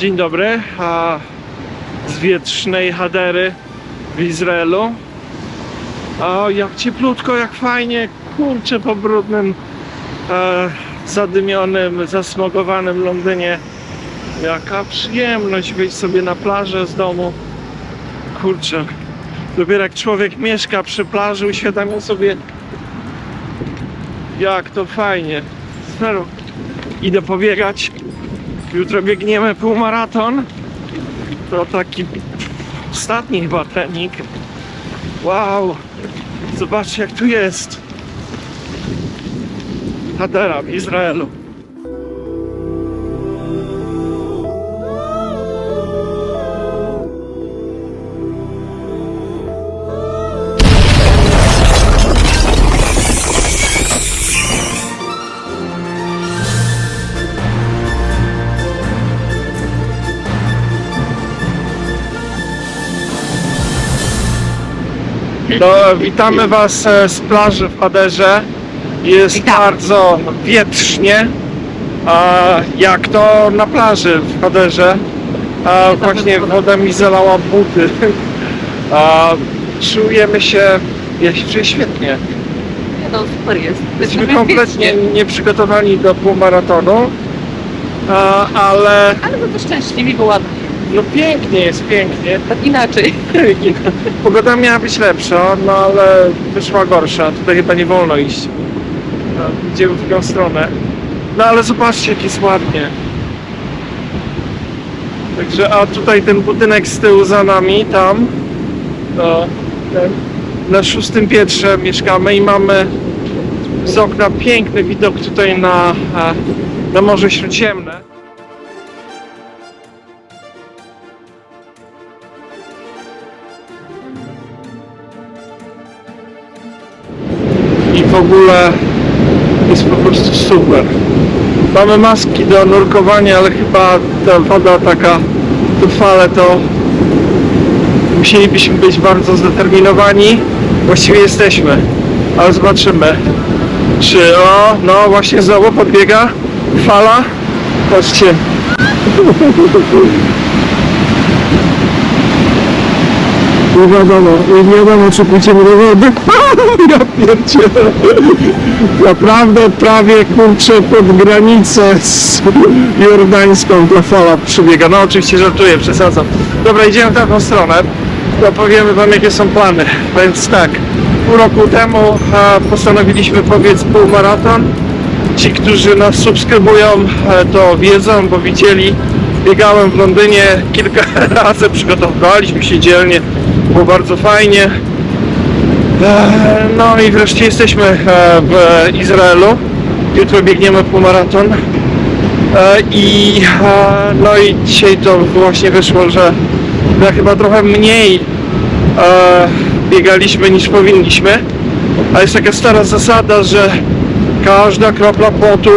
Dzień dobry, a z wietrznej Hadery w Izraelu. A jak cieplutko, jak fajnie, kurczę po brudnym, e, zadymionym, zasmogowanym Londynie. Jaka przyjemność wyjść sobie na plażę z domu. Kurczę, dopiero jak człowiek mieszka przy plaży, uświadamia sobie, jak to fajnie. Serio, Idę pobiegać. Jutro biegniemy półmaraton. To taki ostatni chyba trening. Wow! Zobaczcie jak tu jest. Hadera w Izraelu. No, witamy Was e, z plaży w Haderze. Jest Witam. bardzo wietrznie. A jak to na plaży w Haderze? A właśnie woda mi zalała buty. A czujemy się, ja się czuję świetnie. No super jest. Jesteśmy kompletnie nieprzygotowani do półmaratonu. A, ale Ale to szczęśliwi, bo ładnie. No pięknie jest, pięknie. Tak inaczej. Pogoda miała być lepsza, no ale wyszła gorsza. Tutaj chyba nie wolno iść. No, idziemy w drugą stronę. No ale zobaczcie, jak jest ładnie. Także, a tutaj ten budynek z tyłu za nami, tam, to ten, na szóstym piętrze mieszkamy i mamy z okna piękny widok tutaj na, na Morze Śródziemne. Ogóle jest po prostu super. Mamy maski do nurkowania, ale chyba ta woda taka, te fale to musielibyśmy być bardzo zdeterminowani. Właściwie jesteśmy, ale zobaczymy. Czy o, no właśnie znowu podbiega fala. Patrzcie. Nie wiadomo, nie wiadomo czy pójdziemy do wody. Ja pierdzielę. Naprawdę prawie kurczę pod granicę z jordańską ta fala przebiega. No oczywiście żartuję, przesadzam. Dobra, idziemy w taką stronę. To powiemy wam jakie są plany. Więc tak, pół roku temu postanowiliśmy pobiec półmaraton. Ci, którzy nas subskrybują, e, to wiedzą, bo widzieli. Biegałem w Londynie kilka razy, przygotowywaliśmy się dzielnie, było bardzo fajnie. E, No i wreszcie jesteśmy e, w Izraelu. Jutro biegniemy półmaraton. E, I no i dzisiaj to właśnie wyszło, że ja chyba trochę mniej biegaliśmy niż powinniśmy. A jest taka stara zasada, że każda kropla potu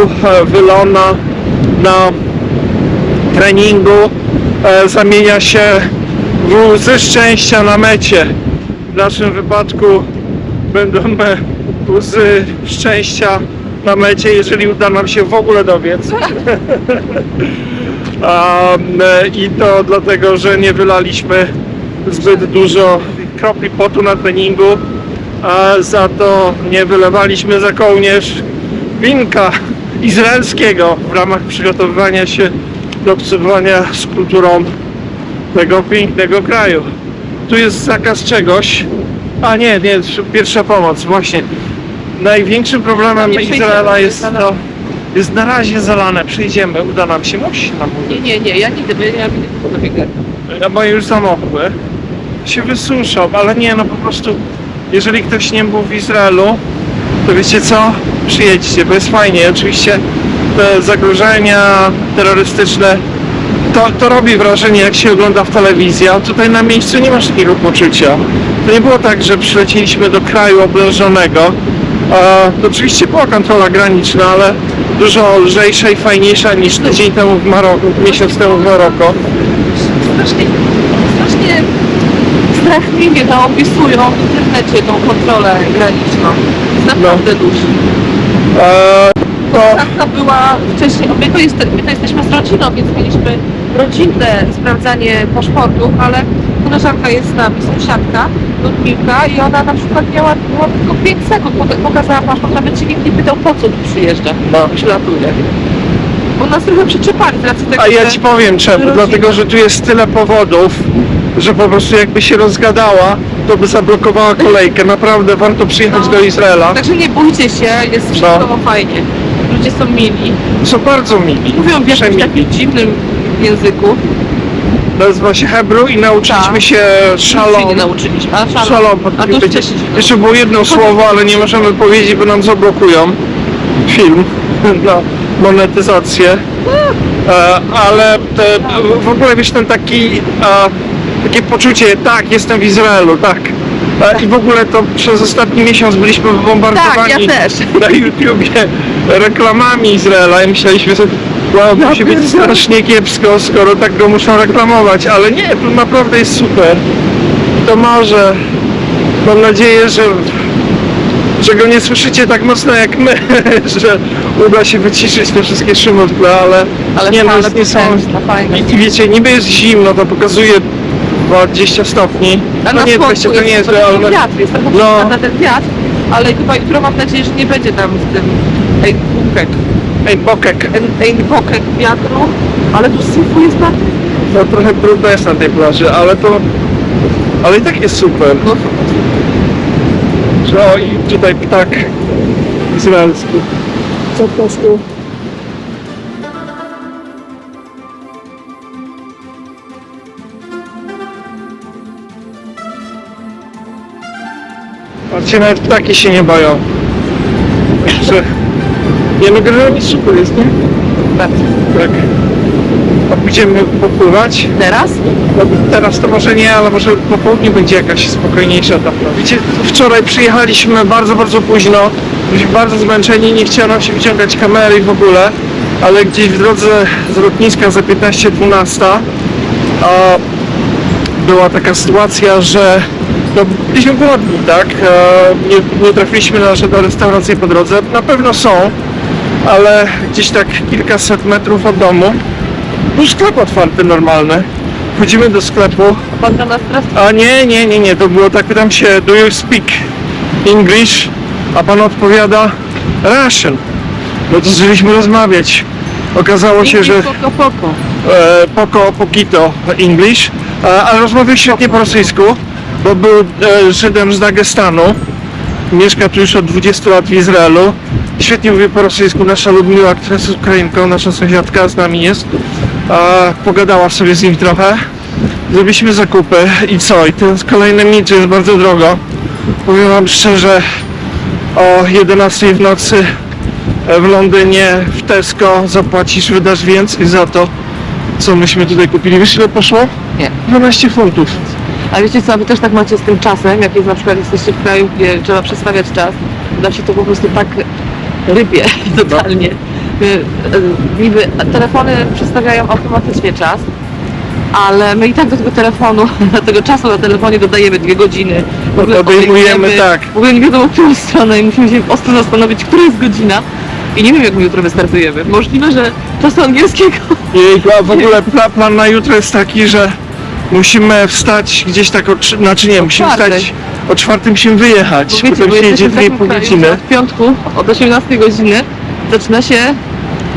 wylona na treningu zamienia się łzy szczęścia na mecie. W naszym wypadku będą e, łzy szczęścia na mecie, jeżeli uda nam się w ogóle dobiec. E, I to dlatego, że nie wylaliśmy zbyt dużo kropli potu na treningu, a za to nie wylewaliśmy za kołnierz winka izraelskiego w ramach przygotowywania się do obcowania z kulturą tego pięknego kraju. Tu jest zakaz czegoś. A nie, nie, pierwsza pomoc, właśnie. Największym problemem Nie Izraela jest to, jest na razie zalane. Przejdziemy, uda nam się, musi nam Nie, udać. nie, nie, ja nigdy, ja nigdy nie pobiegać. Ja moje już zamokły. Się wysuszą, ale nie, no po prostu, jeżeli ktoś nie był w Izraelu, to wiecie co? Przyjedźcie, bo jest fajnie. Oczywiście te zagrożenia terrorystyczne to, to robi wrażenie, jak się ogląda w telewizji, a tutaj na miejscu nie masz takiego poczucia. To nie było tak, że przylecieliśmy do kraju oblężonego. E, to oczywiście była kontrola graniczna, ale dużo lżejsza i fajniejsza niż tydzień temu w Maroku, miesiąc temu w Maroko. Strasznie, strasznie strachliwie to opisują w internecie tą kontrolę graniczną. Jest naprawdę duży. E, to, Taka była wcześniej, my to, jest, my to jesteśmy z rodziną, więc mieliśmy rodzinne sprawdzanie paszportów, ale koleżanka jest z nami, sąsiadka, Ludmilka i ona na przykład miała, miała tylko 5 sekund, poka- pokazała paszport, nawet się nikt nie pytał po co tu przyjeżdża, No. przylatuje. Bo nas trochę przyczepali z racji tego, a ja że- ci powiem czemu, rodzina. dlatego że tu jest tyle powodów, że po prostu jakby się rozgadała, to by zablokowała kolejkę. Naprawdę warto przyjechać No. do Izraela. Także nie bójcie się, jest wszystko fajnie. Ludzie są mili. Są bardzo mili. Mówią w jakimś Przemili. takim dziwnym języku. Nazywa się Hebrew i nauczyliśmy Tak. się szalom. nauczyliśmy. A szalom. Szalom. A to już wcześniej. Jeszcze było jedno słowo, ale nie możemy powiedzieć, bo nam zablokują film na monetyzację. E, ale te, w ogóle wiesz ten taki e, takie poczucie, tak, jestem w Izraelu, tak. E, I w ogóle to przez ostatni miesiąc byliśmy bombardowani Tak, ja też. na YouTubie reklamami Izraela i myśleliśmy sobie, wow, Ja musi być strasznie kiepsko, skoro tak go muszą reklamować, ale nie, to naprawdę jest super. To może, mam nadzieję, że, że go nie słyszycie tak mocno jak my, że uda się wyciszyć te wszystkie szumy w tle, ale, Ale nie no, jest niesamowite. I wiecie, niby jest zimno, to pokazuje 20 stopni. A No na nie, słonku 20 to nie jest to realne. wiatr, jest trochę No. no. na ten wiatr, ale chyba jutro mam nadzieję, że nie będzie tam z tym bukek, Ej, bokek. ej, bokek wiatru, ale tu syfu jest na No trochę brudno jest na tej plaży, ale to... Ale i tak jest super. no, Że o, i tutaj ptak izraelski. Co po prostu... Patrzcie, nawet ptaki się nie boją. Także... Nie no, generalnie super jest, nie? bardzo. Tak. A pójdziemy popływać? Teraz? No, teraz to może nie, ale może po południu będzie jakaś spokojniejsza etapa. Wiecie, wczoraj przyjechaliśmy bardzo, bardzo późno. Byliśmy bardzo zmęczeni, nie chciało nam się wyciągać kamery w ogóle, ale gdzieś w drodze z lotniska za 15-12 a, była taka sytuacja, że no, byliśmy głodni, tak? Nie, nie trafiliśmy na żadną restaurację po drodze. Na pewno są, ale gdzieś tak kilkaset metrów od domu był sklep otwarty normalny. Wchodzimy do sklepu, Pan do nas teraz a nie, nie, nie, nie, to było tak, pytam się, do you speak English? A pan odpowiada, Russian. No to zaczęliśmy rozmawiać. Okazało się, że Poko, poko. e, poco, poquito English, e, ale rozmawiał świetnie po rosyjsku, bo był e, Żydem z Dagestanu. Mieszka tu już od 20 lat w Izraelu. Świetnie mówi po rosyjsku. Nasza Ludmiła, która jest Ukrainką, nasza sąsiadka z nami jest. E, pogadała sobie z nim trochę. Zrobiliśmy zakupy i co? I ten kolejny mit, że jest bardzo drogo. Powiem wam szczerze, o 11 w nocy e, w Londynie, w Tesco zapłacisz, wydasz więcej za to, co myśmy tutaj kupili. Wiesz ile poszło? Nie. 12 funtów. A wiecie co, wy też tak macie z tym czasem, jak jest na przykład jesteście w kraju, gdzie trzeba przestawiać czas, da się to po prostu tak rybie totalnie. My, e, niby telefony przestawiają automatycznie czas, ale my i tak do tego telefonu, do tego czasu na telefonie dodajemy dwie godziny. Odejmujemy, odejmujemy, tak. W ogóle nie wiadomo, w którą stronę i musimy się ostro zastanowić, która jest godzina. I nie wiem, jak my jutro wystartujemy. Możliwe, że czasu angielskiego Jejku, a w ogóle pla, plan na jutro jest taki, że musimy wstać gdzieś tak o, trzy- znaczy nie, O musimy czwartej. wstać o czwartym się wyjechać, Bo wiecie, potem bo się jedzie jesteśmy w takim 2,5 kraju, godziny. że Od piątku od 18 godziny zaczyna się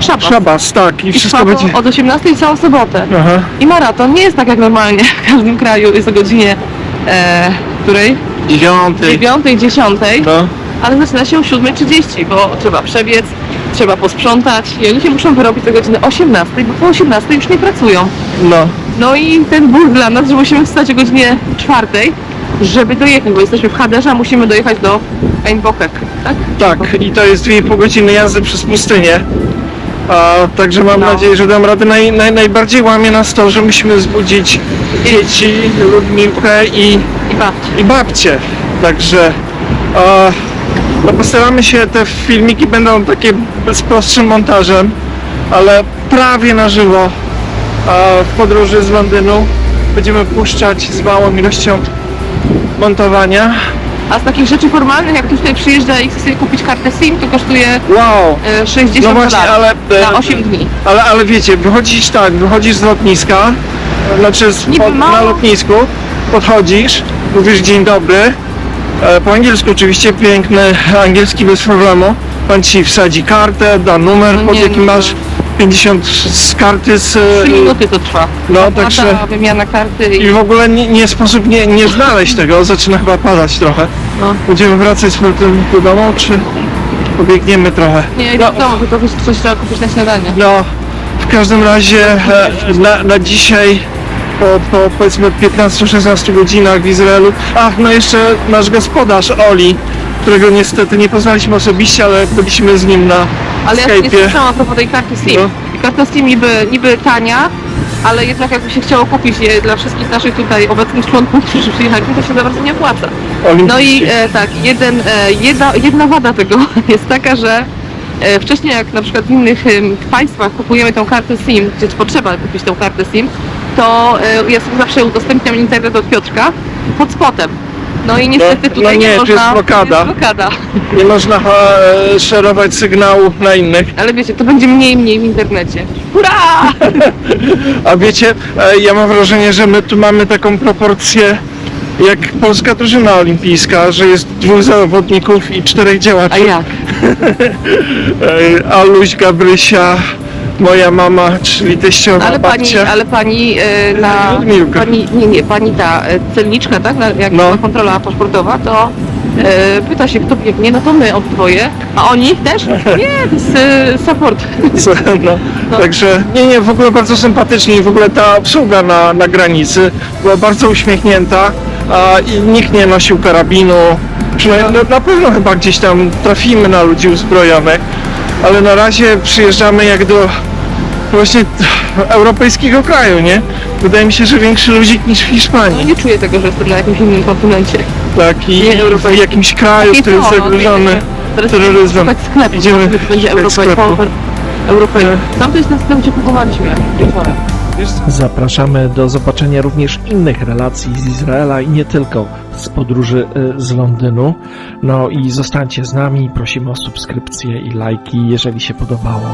szabat. Szabas, tak, i I wszystko trwa to będzie... od 18 całą sobotę. Aha. I maraton nie jest tak jak normalnie w każdym kraju, jest o godzinie e, której? Dziewiąty. 9, 10, No. ale zaczyna się o 7.30, bo trzeba przebiec, trzeba posprzątać i oni się muszą wyrobić do godziny 18, bo po 18 już nie pracują. No. No i ten ból dla nas, że musimy wstać o godzinie 4, żeby dojechać, bo jesteśmy w Haderze, a musimy dojechać do Einbokek, tak? Tak, i to jest 2,5 godziny jazdy przez pustynię. A, także mam No. nadzieję, że dam radę. Naj, naj, najbardziej łamie nas to, że musimy zbudzić dzieci, Ludmiłkę i, I babci. i babcię. Także e, no postaramy się, te filmiki będą takie z prostszym montażem, ale prawie na żywo w podróży z Londynu będziemy puszczać z małą ilością montowania. A z takich rzeczy formalnych, jak ktoś tutaj przyjeżdża i chce sobie kupić kartę SIM, to kosztuje Wow! e, 60 No właśnie, ale, e, na 8 dni. Ale, ale wiecie, wychodzisz tak, wychodzisz z lotniska, znaczy z, pod, na lotnisku, podchodzisz, mówisz dzień dobry, e, po angielsku oczywiście, piękny angielski bez problemu, pan ci wsadzi kartę, da numer, No pod jakim no. masz 50 z karty z... 3 e, minuty to trwa. No, Opłata, także- wymiana karty i... I w ogóle nie, nie sposób nie, nie znaleźć tego, zaczyna chyba padać trochę. No. Będziemy wracać z powrotem do domu, czy pobiegniemy trochę? Nie, No. no. domu, tylko coś trzeba kupić na śniadanie. No, w każdym razie e, na, na dzisiaj po, po powiedzmy 15-16 godzinach w Izraelu. Ach, no jeszcze nasz gospodarz Oli, którego niestety nie poznaliśmy osobiście, ale byliśmy z nim na Ale ja nie Skype'ie. słyszałam a propos tej karty SIM. No. I karta SIM niby, niby tania, ale jednak jakby się chciało kupić je dla wszystkich naszych tutaj obecnych członków, którzy przyjechali, to się za bardzo nie opłaca. No i e, tak, jeden, e, jedna, jedna wada tego jest taka, że e, wcześniej jak na przykład w innych em, państwach kupujemy tą kartę SIM, gdzie potrzeba kupić tą kartę SIM, to e, ja sobie zawsze udostępniam internet od Piotrka pod spotem. No i niestety No, tutaj no nie, nie, tu można. jest blokada. Jest blokada. nie można e, szerować sygnału na innych. Ale wiecie, to będzie mniej i mniej w internecie. Hurra! A wiecie, e, ja mam wrażenie, że my tu mamy taką proporcję jak polska drużyna olimpijska, że jest dwóch zawodników i czterech działaczy. A jak? E, Aluś, Gabrysia, moja mama, czyli teściowa Ale pani, babcia. ale pani e, na. Ludmiłka. Pani, nie, nie, pani ta e, celniczka, tak? Na, jak No. była kontrola paszportowa, to e, pyta się, kto biegnie, no to my obdwoje. A oni też? Nie, to jest e, support. Co, No, No. Także nie, nie, w ogóle bardzo sympatycznie i w ogóle ta obsługa na, na granicy była bardzo uśmiechnięta a, i nikt nie nosił karabinu. Przynajmniej no, na pewno chyba gdzieś tam trafimy na ludzi uzbrojonych, ale na razie przyjeżdżamy jak do właśnie europejskiego kraju, nie? Wydaje mi się, że większy ludzik niż w No Hiszpanii. nie czuję tego, że jestem na jakimś innym kontynencie. Tak, i Nie w europejski. jakimś kraju, Takie który jest no, zagrożony terroryzmem. sklepu, Idziemy będzie szukać Europej, sklepu. Europej. Tam to jest ten sklep, gdzie kupowaliśmy wieczorem. Zapraszamy do zobaczenia również innych relacji z Izraela i nie tylko z podróży y, z Londynu. No i zostańcie z nami, prosimy o subskrypcję i lajki, jeżeli się podobało.